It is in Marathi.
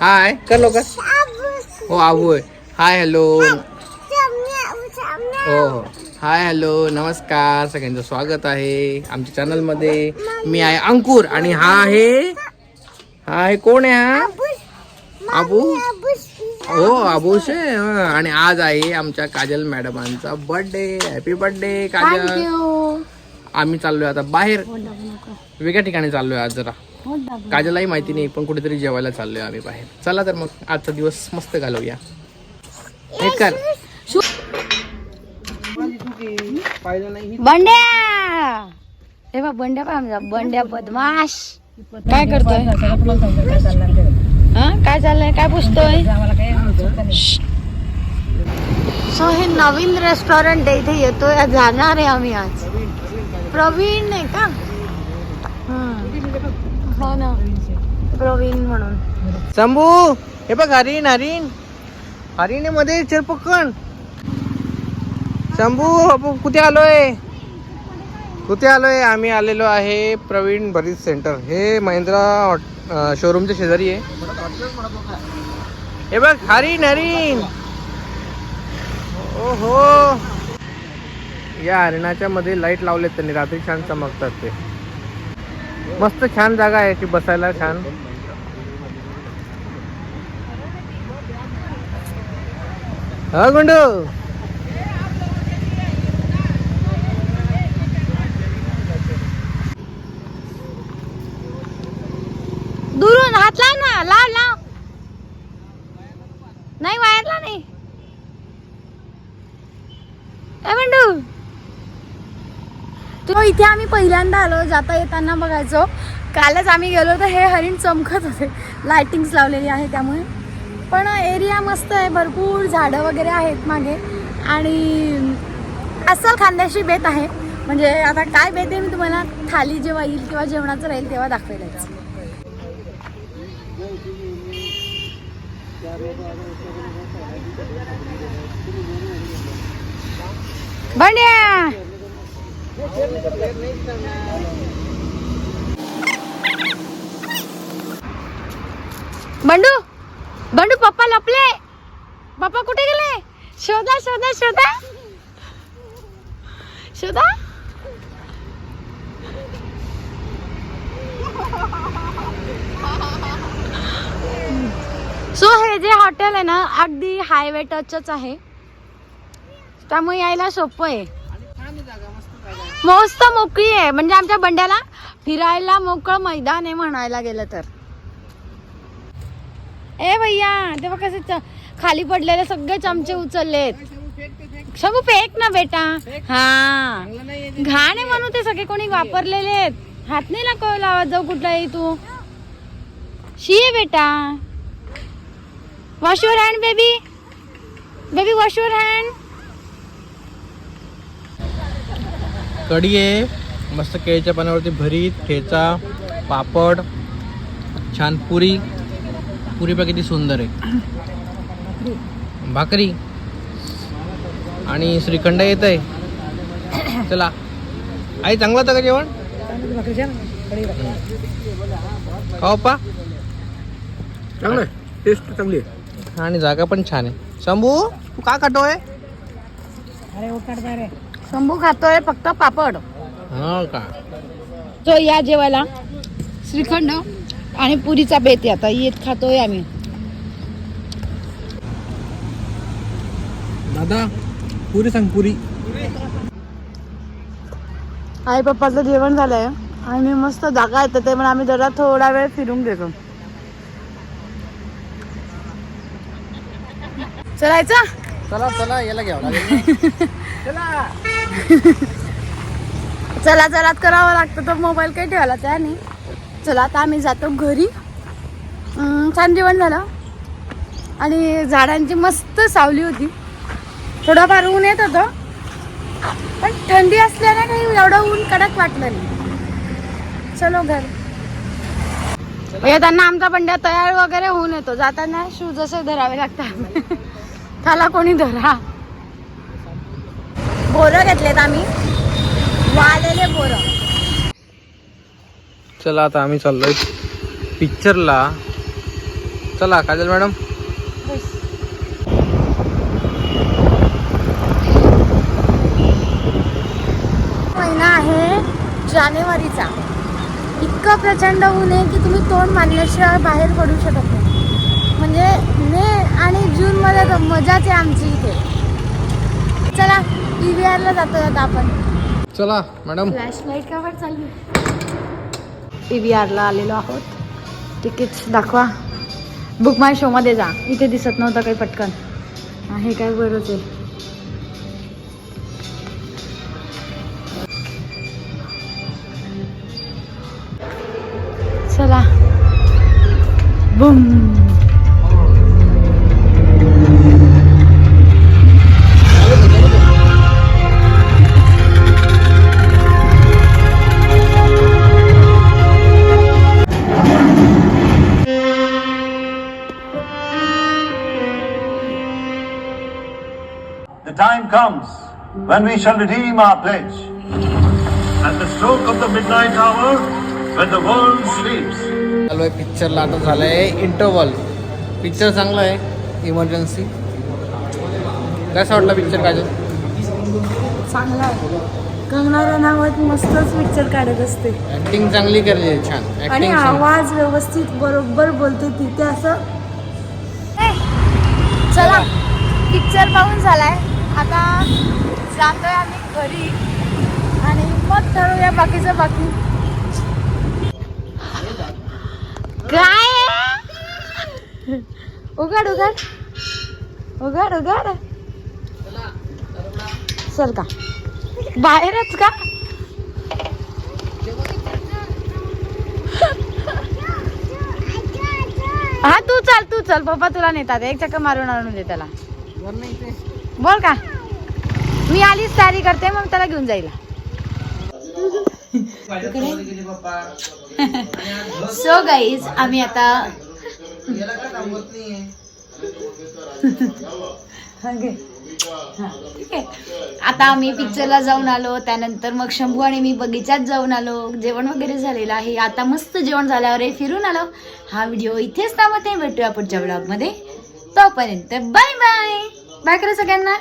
हाय. कर लवकर. हो आबू आहे. Hi hello. हो. हो हाय हॅलो. नमस्कार. सगळ्यांचं स्वागत आहे आमच्या चॅनलमध्ये. मी आहे अंकुर आणि हा आहे हा आहे कोण आहे हा? आबू? हो आबूश आहे. हं. आणि आज आहे आमच्या काजल मॅडमांचा बर्थडे. Happy birthday Kajal. आम्ही चाललोय आता बाहेर. वेगळ्या ठिकाणी चाललोय आज जरा. काजलाही माहिती नाही पण कुठेतरी जेवायला चाललोय आम्ही बाहेर. चला तर मग आजचा दिवस मस्त घालवूया. हे कर. बंड्या! हे बंड्या पण आमचा बंड्या बदमाश. काय करतोय? हा? काय चाललंय? काय पुसतोय? सो हे नवीन रेस्टॉरंट आहे इथे येतोय जाणार आहे आम्ही आज. प्रवीण नाही का? हो ना. प्रवीण म्हणून. शंभू हे बघ हरीण हरीण. हरीणमध्ये चिरपक्कण शंभू आपण कुठे आलोय? कुठे आलोय? आम्ही आलेलो आहे प्रवीण भरीत सेंटर. हे महिंद्रा शोरूमच्या शेजारी आहे. हे बघ हरीण हरीण. ओ ओहो. या हरिणाच्या मध्ये लाइट लावलेत त्यांनी. रात्री छान चमकतात ते. मस्त छान जागा आहे ती बसायला छान. हा गुंडू दुरून हात लाव ना लाव लाव नाही वायरला नाही काय म्हणू तो इथे आम्ही पहिल्यांदा आलो जाता येताना बघायचो. कालच आम्ही गेलो तर हे हरिण चमकत होते. लायटिंग्स लावलेली आहे त्यामुळे. पण एरिया मस्त आहे भरपूर झाडं वगैरे आहेत मागे. आणि अस्सल खांद्याशी बेत आहे. म्हणजे आता काय बेत आहे मी तुम्हाला थाली जेव्हा येईल किंवा जेवणाचं राहील तेव्हा दाखवेलच. बंड्या! बंडू बंडू पप्पा लपले. पप्पा कुठे गेले? शोधा शोधा शोधा. शोधा. सो हे जे हॉटेल आहे ना अगदी हायवे टचच आहे. त्यामुळे यायला सोपं आहे. मस्त मोकळी आहे. म्हणजे आमच्या बंड्याला फिरायला मोकळं मैदान आहे म्हणायला गेलं तर. ए भैया तेव्हा कसे च- खाली पडलेले सगळे चमचे उचललेत. शबू फेक ना बेटा. हा. घाण आहे म्हणून ते सगळे कोणी वापरलेले आहेत. हात नाही नको लावत जाऊ कुठलाही तू. शी आहे बेटा. Wash your hand baby baby wash your hand कढी आहे मस्त केळीच्या पानावरती भरीत ठेचा पापड छान पुरी. पुरी पण किती सुंदर आहे. भाकरी. आणि श्रीखंड येत आहे चला. आई चांगलं होतं का जेवण? खाऊ पा. चांगलं टेस्ट चांगली आहे. आणि जागा पण छान आहे. शंभू तू का काटोय शंभू खातोय फक्त पापड. हा का? जो या जेवायला. श्रीखंड आणि पुरीचा बेत आता. येत खातोय आम्ही. दादा पुरी सांग पुरी. आई पप्पाचं जेवण झालंय. आणि मस्त जागा येतं ते पण आम्ही जरा थोडा वेळ फिरून घेतो. चलायचं? चला चला याला घ्यावं लागेल चला. चलात करावं लागतं तर मोबाईल काही ठेवायला त्या नाही. चला आता आम्ही जातो घरी. छान जेवण झालं. आणि झाडांची मस्त सावली होती. थोडंफार ऊन येत होतं. पण थंडी असल्याने काही एवढं ऊन कडक वाटलं नाही. चलो घर. येताना आमचा बंड्या तयार वगैरे होऊन येतो. जाताना शूज असे धरावे लागतात. त्याला कोणी धरा. बोरं घेतलेत आम्ही. वाळलेले बोरं. चला आता आम्ही चाललोय पिक्चरला. चला काजल मॅडम. महिना आहे जानेवारीचा. इतकं प्रचंड ऊन आहे की तुम्ही तोंड मारल्याशिवाय बाहेर पडू शकत नाही. जूनमध्ये तर मजाच आहे आमची इथे. चला पी व्ही आरला जातो आता आपण. चला मॅडम. फ्लॅश लाइट का वर चालू? पी व्ही आरला आलेलो आहोत. तिकीट्स दाखवा. बुक माय शोमध्ये जा. इथे दिसत नव्हतं काही पटकन. हा, हे काय बरंच आहे. चला. Bum. The time comes when we shall redeem our pledge. At the stroke of the midnight hour, when the world sleeps, चालू आहे पिक्चरला आता झालंय. इंटरवल पिक्चर चांगला आहे. इमर्जन्सी कसा वाटला पिक्चर काजल चांगला आहे. कंगना रनावत मस्तच पिक्चर काढत असते. ऍक्टिंग चांगली केली आहे छान. आणि ऍक्टिंग आवाज व्यवस्थित बरोबर बोलते तिथे असं चला. पिक्चर पाहून झालाय. आता जातोय आम्ही घरी आणि मग ठरवूया बाकीचं बाकी. काय? उघड उघड. उघड उघड. चल का? बाहेरच का? हा तू चाल तू चल. पप्पा तुला नेतात. एक चक्कर मारून आणून दे त्याला. बोल का? मी आलीच तयारी करते मग त्याला घेऊन जाईल. सो गाईज आम्ही आता ठीक आहे. आता आम्ही पिक्चरला जाऊन आलो त्यानंतर मग शंभू आणि मी बगीचात जाऊन आलो. जेवण वगैरे झालेलं आहे. आता मस्त जेवण झाल्यावर हे फिरून आलो. हा व्हिडिओ इथेच थांबत आहे भेटूया पुढच्या ब्लॉगमध्ये तोपर्यंत बाय बाय बाय करा सगळ्यांना.